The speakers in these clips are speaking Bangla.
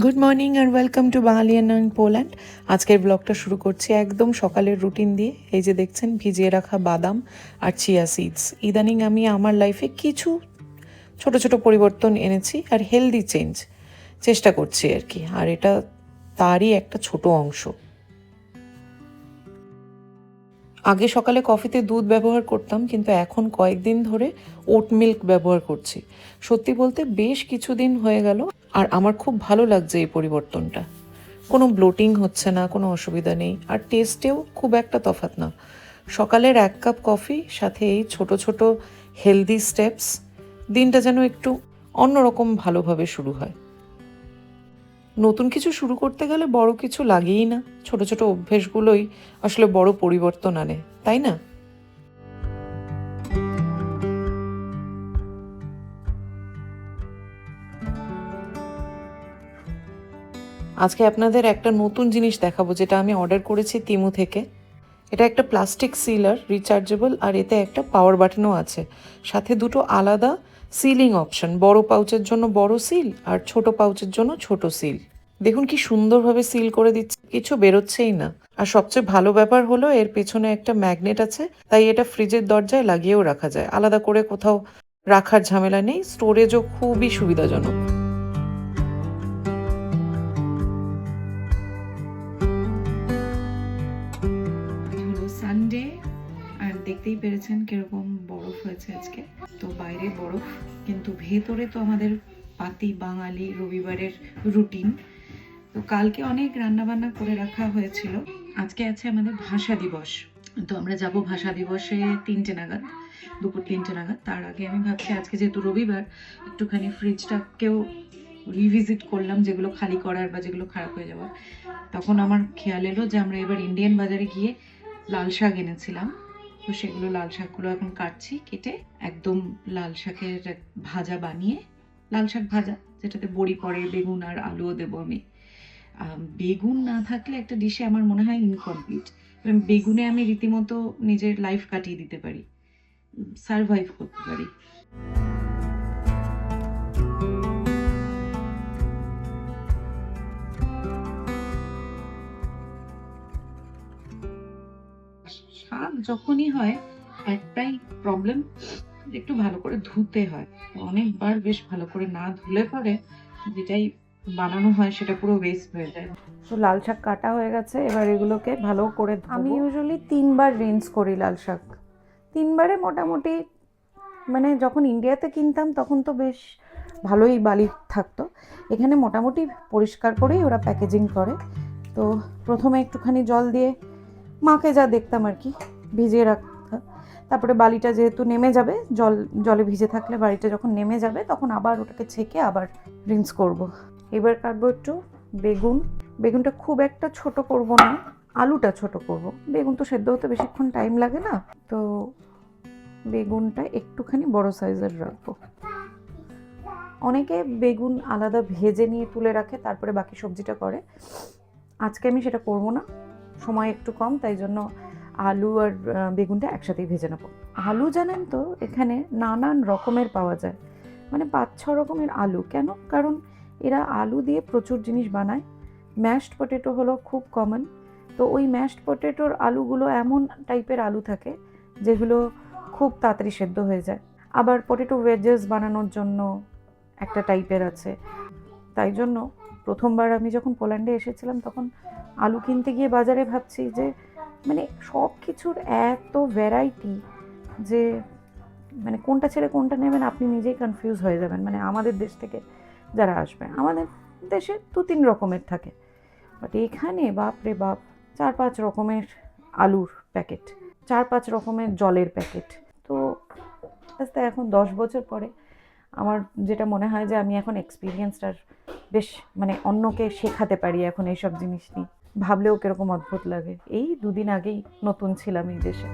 Good morning R welcome to Bangalian in Poland আজকের ব্লগটা শুরু করছি একদম সকালের রুটিন দিয়ে। এই যে দেখছেন, ভিজিয়ে রাখা বাদাম আর চিয়া সিডস ইদানিং আমি আমার লাইফে কিছু ছোট ছোট পরিবর্তন এনেছি আর হেলদি চেঞ্জ চেষ্টা করছি আর কি। আর এটা তারই একটা ছোট অংশ। আগে সকালে কফিতে দুধ ব্যবহার করতাম, কিন্তু এখন কয়েকদিন ধরে ওট মিল্ক ব্যবহার করছি। সত্যি বলতে বেশ কিছুদিন হয়ে গেল। আর আমার খুব ভালো লাগছে এই পরিবর্তনটা। কোনো ব্লোটিং হচ্ছে না, কোনো অসুবিধা নেই, আর টেস্টেও খুব একটা তফাৎ না। সকালের এক কাপ কফি, সাথে এই ছোট ছোট হেলদি স্টেপস, দিনটা যেন একটু অন্যরকম ভালোভাবে শুরু হয়। নতুন কিছু শুরু করতে গেলে বড় কিছু লাগেই না। ছোট ছোট অভ্যেসগুলোই আসলে বড় পরিবর্তন আনে, তাই না? আজকে আপনাদের একটা নতুন জিনিস দেখাবো, যেটা আমি অর্ডার করেছি তিমু থেকে। এটা একটা প্লাস্টিক সিলার রিচার্জেবল আর এতে একটা পাওয়ার বাটনও আছে। সাথে দুটো আলাদা সিলিং অপশন বড় পাউচের জন্য বড় সিল আর ছোট পাউচের জন্য ছোট সিল দেখুন কি সুন্দরভাবে সিল করে দিচ্ছে, কিছু বেরোচ্ছেই না। আর সবচেয়ে ভালো ব্যাপার হলো, এর পেছনে একটা ম্যাগনেট আছে, তাই এটা ফ্রিজের দরজায় লাগিয়েও রাখা যায়। আলাদা করে কোথাও রাখার ঝামেলা নেই স্টোরেজও খুবই সুবিধাজনক। সানডে আর দেখতেই পেরেছেন কীরকম বরফ হয়েছে আজকে। তো বাইরে বরফ, কিন্তু ভেতরে তো আমাদের পাতি বাঙালি রবিবারের রুটিন তো কালকে অনেক রান্না বান্না করে রাখা হয়েছিল। আজকে আছে আমাদের ভাষা দিবস। তো আমরা যাব ভাষা দিবসে তিনটে নাগাদ, দুপুর তিনটে নাগাদ। তার আগে আমি ভাবছি আজকে যেহেতু রবিবার, একটুখানি ফ্রিজটাকেও রিভিজিট করলাম যেগুলো খালি করার বা যেগুলো খারাপ হয়ে যাওয়ার। তখন আমার খেয়াল এলো যে আমরা এবার ইন্ডিয়ান বাজারে গিয়ে লাল শাক এনেছিলাম। তো সেগুলো লাল শাকগুলো এখন কাটছি, কেটে একদম লাল শাকের ভাজা বানিয়ে, লাল শাক ভাজা, যেটাতে বড়ি পড়ে, বেগুন আর আলুও দেবো আমি। বেগুন না থাকলে একটা ডিশে আমার মনে হয় ইনকমপ্লিট বেগুনে আমি রীতিমতো নিজের লাইফ কাটিয়ে দিতে পারি সারভাইভ করতে পারি। শাক যখনই হয় একটাই প্রবলেম একটু ভালো করে ধুতে হয়। অনেকবার বেশ ভালো করে না ধুলে পরে যেটাই বানানো হয় সেটা পুরো ওয়েস্ট হয়ে যায়। তো লাল শাক কাটা হয়ে গেছে এবার এগুলোকে ভালো করে আমি ইউজুয়ালি তিনবার রিন্স করি লাল শাক। তিনবারে মোটামুটি মানে যখন ইন্ডিয়াতে কিনতাম তখন তো বেশ ভালোই বালি থাকতো। এখানে মোটামুটি পরিষ্কার করেই ওরা প্যাকেজিং করে। তো প্রথমে একটুখানি জল দিয়ে মাকে যা দেখতাম আর কি, ভিজিয়ে রাখতাম তারপরে বালিটা যেহেতু নেমে যাবে, জল জলে ভিজে থাকলে বালিটা যখন নেমে যাবে, তখন আবার ওটাকে ছেঁকে আবার রিন্স করব। এবার কাটবো একটু বেগুন। বেগুনটা খুব একটা ছোট করব না, আলুটা ছোট করব। বেগুন তো সেদ্ধ হতে বেশিক্ষণ টাইম লাগে না, তো বেগুনটা একটুখানি বড় সাইজের রাখব। অনেকে বেগুন আলাদা ভেজে নিয়ে তুলে রাখে, তারপরে বাকি সবজিটা করে। আজকে আমি সেটা করব না। সময় একটু কম, তাই জন্য আলু আর বেগুনটা একসাথেই ভেজে নেব। আলু জানেন তো, এখানে নানান রকমের পাওয়া যায়। মানে পাঁচ, ছ রকমের আলু। কেন? কারণ এরা আলু দিয়ে প্রচুর জিনিস বানায়। ম্যাশড পটেটো হলো খুব কমন। তো ওই ম্যাশড পটেটোর আলুগুলো এমন টাইপের আলু থাকে, যেগুলো খুব তাড়াতাড়ি সেদ্ধ হয়ে যায়। আবার পটেটো ওয়েজেস বানানোর জন্য একটা টাইপের আছে। তাই জন্য প্রথমবার আমি যখন পোল্যান্ডে এসেছিলাম, তখন আলু কিনতে গিয়ে বাজারে ভাবছি যে মানে সব কিছুর এত ভ্যারাইটি যে মানে কোনটা ছেড়ে কোনটা নেবেন, আপনি নিজেই কনফিউজ হয়ে যাবেন। মানে আমাদের দেশ থেকে যারা আসবে, আমাদের দেশে দু তিন রকমের থাকে। বাট এখানে বাপ রে বাপ, চার পাঁচ রকমের আলুর প্যাকেট চার পাঁচ রকমের জলের প্যাকেট তো আস্তে, এখন দশ বছর পরে আমার যেটা মনে হয় যে, আমি এখন এক্সপিরিয়েন্সটার বেশ মানে অন্যকে শেখাতে পারি এখন এইসব জিনিস নিয়ে। ভাবলেও কীরকম অদ্ভুত লাগে। এই দুদিন আগেই নতুন ছিলাম এই দেশে।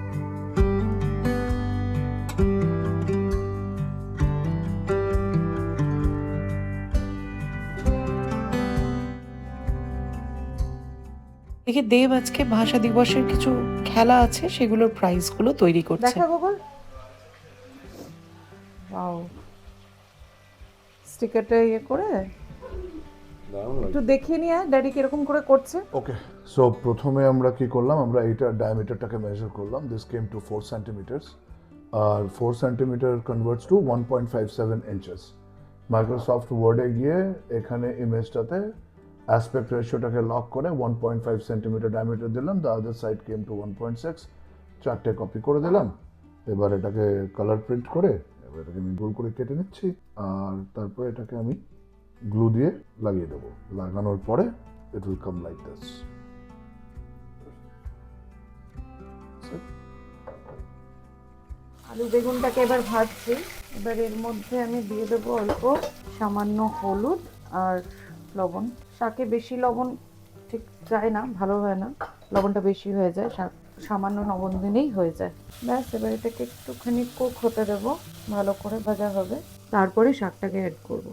দেখি দেব আজকে ভাষা দিবসের কিছু খেলা আছে সেগুলোর প্রাইজগুলো তৈরি করছে। দেখা গুগল। ওয়াও স্টিকারটা ইয়ে করে একটু দেখিয়ে নিয়ে ড্যাডি কীরকম করে করছে। ওকে সো প্রথমে আমরা কি করলাম আমরা এইটা ডায়ামিটারটাকে মেজার করলাম this came to four centimetres R four centimetre converts to one point five seven inches Microsoft ওয়ার্ডে গিয়ে এখানে ইমেজটাতে অ্যাসপেক্ট রেশিওটাকে লক করে one point five centimetre diameter দিলাম the other side came to one point six চারটে কপি করে দিলাম। এবার এটাকে কালার প্রিন্ট করে এবার এটাকে আমি গোল করে কেটে নিচ্ছি আর তারপরে এটাকে আমি গ্লু দিয়ে লাগিয়ে দেবো। লাগানোর পরে it will come like this. আলু বেগুনটাকে এবার ভাজছি। এবার এর মধ্যে আমি দিয়ে দেবো অল্প সামান্য হলুদ আর লবণ। শাকে বেশি লবণ ঠিক যায় না, ভালো হয় না। লবণটা বেশি হয়ে যায় শাক সামান্য লবণ দিলেই হয়ে যায়। ব্যাস, এবার এটাকে একটুখানি কুক হতে দেবো। ভালো করে ভাজা হবে। তারপরে শাকটাকে অ্যাড করব।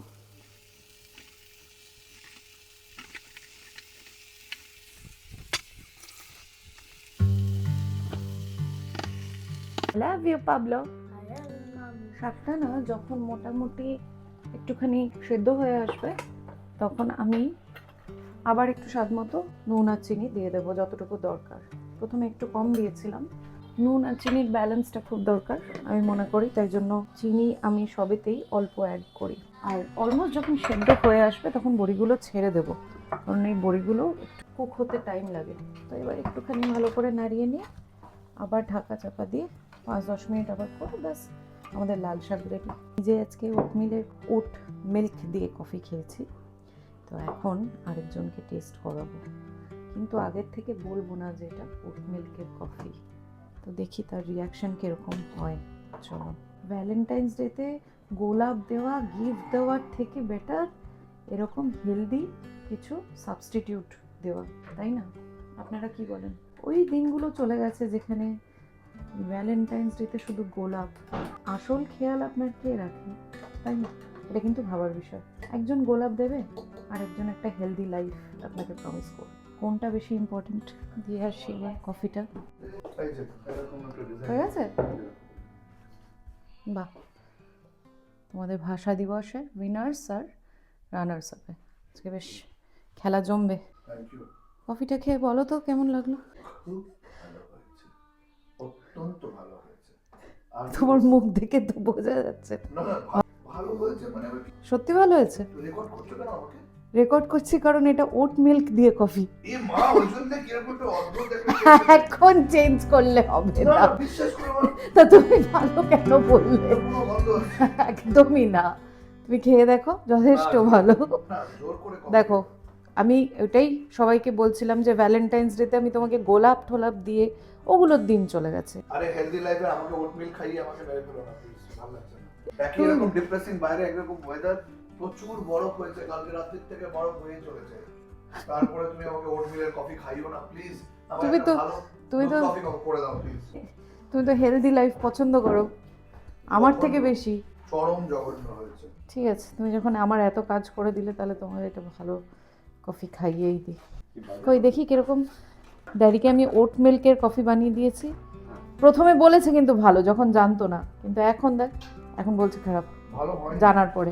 লাভ ইউ পাবলো শাকটা না, যখন মোটামুটি একটুখানি সেদ্ধ হয়ে আসবে, তখন আমি আবার একটু স্বাদ মতো নুন আর চিনি দিয়ে দেবো যতটুকু দরকার। প্রথমে একটু কম দিয়েছিলাম। নুন আর চিনির ব্যালেন্সটা খুব দরকার, আমি মনে করি, তাই জন্য চিনি আমি সবেতেই অল্প অ্যাড করি। আর অলমোস্ট যখন সেদ্ধ হয়ে আসবে, তখন বড়িগুলো ছেড়ে দেবো। কারণ এই বড়িগুলো একটু কুক হতে টাইম লাগে। তো এবার একটুখানি ভালো করে নাড়িয়ে নিয়ে আবার ঢাকা চাপা দিয়ে পাঁচ দশ মিনিট আবার করে ব্যাস আমাদের লাল শাক রেডি নিজে আজকে ওট মিলের ওট মিল্ক দিয়ে কফি খেয়েছি। তো এখন আরেকজনকে টেস্ট করাবো। কিন্তু আগের থেকে বলব না যে এটা ওট মিল্কের কফি। তো দেখি তার রিয়াকশন কীরকম হয়। চলো। ভ্যালেন্টাইন্স ডেতে গোলাপ দেওয়া গিফট দেওয়ার থেকে বেটার এরকম হেলদি কিছু সাবস্টিটিউট দেওয়া, তাই না? আপনারা কি বলেন? ওই দিনগুলো চলে গেছে যেখানে ভ্যালেন্টাইন্স ডেতে শুধু গোলাপ। আসল খেয়াল আপনার কে রাখে তাই না? এটা কিন্তু ভাবার বিষয়। একজন গোলাপ দেবে আর একজন একটা হেলদি লাইফ আপনাকে প্রমিস করবে। কোনটা বেশি ইম্পর্টেন্ট দিয়ে আসছি কফিটা হয়ে গেছে? বাহ। তোমাদের ভাষা দিবসে উইনার্স আর রানার্স হবে আজকে বেশ খেলা জমবে। কফিটা খেয়ে বলো তো কেমন লাগল? তোমার মুখ দেখে তো বোঝা যাচ্ছে। মানে সত্যি ভালো হয়েছে? রেকর্ড করছ কারণ এটা ওট মিল্ক দিয়ে কফি এখন চেঞ্জ করলে হবে না, তা তুমি ভালো কেন বললে। একদমই না। তুমি খেয়ে দেখো যথেষ্ট ভালো। দেখো আমি ওটাই সবাইকে বলছিলাম যে ভ্যালেন্টাইন্স ডেতে আমি তোমাকে গোলাপ ঠোলাপ দিয়ে ওগুলোর দিন চলে গেছে। আরে হেলদি লাইফে আমাকে ওটমিল খাইয়ে আমাকে মেরে ফেলো না প্লিজ ভালো লাগছে না। একই রকম ডিপ্রেসিং বাইরে একরকম ওয়েদার প্রচুর বরফ হয়েছে কালকে রাত্রির থেকে বরফ হয়ে চলেছে। তারপরে তুমি আমাকে ওটমিলের কফি খাইও না প্লিজ তুমি তো- তুমি তো কফি করে দাও প্লিজ তুমি তো হেলদি লাইফ পছন্দ করো। আমার থেকে বেশি। চরম জঘন্য হয়েছে। ঠিক আছে তুমি যখন আমার এত কাজ করে দিলে তাহলে তোমার এটা ভালো কফি খাইয়েই দিই। কই দেখি কীরকম। ড্যাডিকে আমি ওট মিল্কের কফি বানিয়ে দিয়েছি। প্রথমে বলেছে কিন্তু ভালো যখন জানতো না। কিন্তু এখন দেখ এখন বলছে খারাপ। জানার পরে।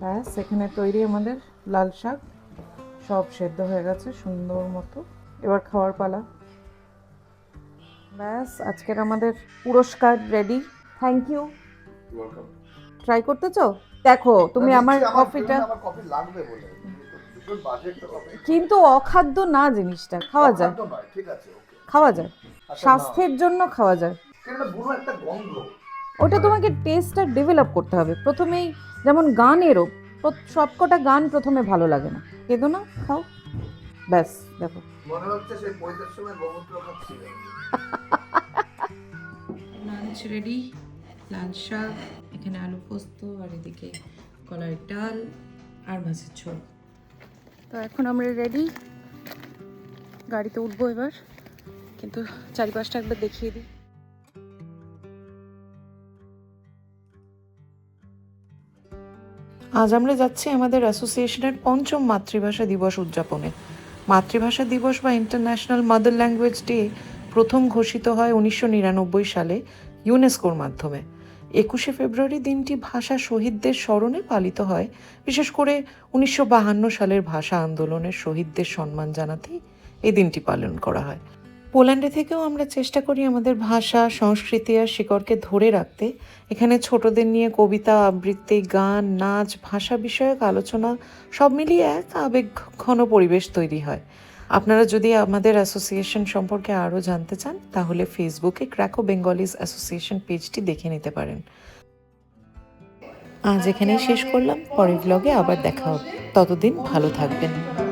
ব্যাস এখানে তৈরি আমাদের লাল শাক। সব সেদ্ধ হয়ে গেছে সুন্দর মতো। এবার খাওয়ার পালা। ব্যাস আজকের আমাদের পুরস্কার রেডি। থ্যাংক ইউ ট্রাই করতে চাও? দেখো তুমি আমার কফিটা আমার কফি লাগবে বলে। কিন্তু অখাদ্য না জিনিসটা খাওয়া যায়। ঠিক আছে খাওয়া যায়। আচ্ছা, স্বাস্থ্যের জন্য খাওয়া যায়। কিন্তু এটা বুড়ো একটা গন্ধ। ওটা তোমাকে টেস্টটা ডেভেলপ করতে হবে। প্রথমেই যেমন গানেরও সবকটা গান প্রথমে ভালো লাগে না। কেঁদো না খাও। ব্যাস দেখো। মনে হচ্ছে সেই পয়সার সময় গোমূত্র খাচ্ছি লাঞ্চ রেডি লাল শাক এখানে আলু পোস্ত আর এদিকে কলার ডাল আর মাছের ঝোল। তো এখন আমরা রেডি গাড়িতে উঠবো এবার, কিন্তু চারিপাশটা একবার দেখিয়ে দিই। আজ আমরা যাচ্ছি আমাদের অ্যাসোসিয়েশনের পঞ্চম মাতৃভাষা দিবস উদযাপনে। মাতৃভাষা দিবস বা ইন্টারন্যাশনাল মাদার ল্যাঙ্গুয়েজ ডে প্রথম ঘোষিত হয় উনিশশো নিরানব্বই সালে ইউনেস্কোর মাধ্যমে। একুশে ফেব্রুয়ারি দিনটি ভাষা শহীদদের স্মরণে পালিত হয়। বিশেষ করে উনিশশো সালের ভাষা আন্দোলনের শহীদদের সম্মান জানাতেই এই দিনটি পালন করা হয়। পোল্যান্ডে থেকেও আমরা চেষ্টা করি আমাদের ভাষা, সংস্কৃতি আর শিকড়কে ধরে রাখতে। এখানে ছোটদের নিয়ে কবিতা, আবৃত্তি, গান, নাচ, ভাষা বিষয়ক আলোচনা সব মিলিয়ে এক আবেগ ঘন পরিবেশ তৈরি হয়। আপনারা যদি আমাদের অ্যাসোসিয়েশন সম্পর্কে আরও জানতে চান, তাহলে ফেসবুকে ক্র্যাকো বেঙ্গলিজ অ্যাসোসিয়েশন পেজটি দেখে নিতে পারেন। আজ এখানেই শেষ করলাম। পরের ব্লগে আবার দেখা হবে। ততদিন ভালো থাকবেন।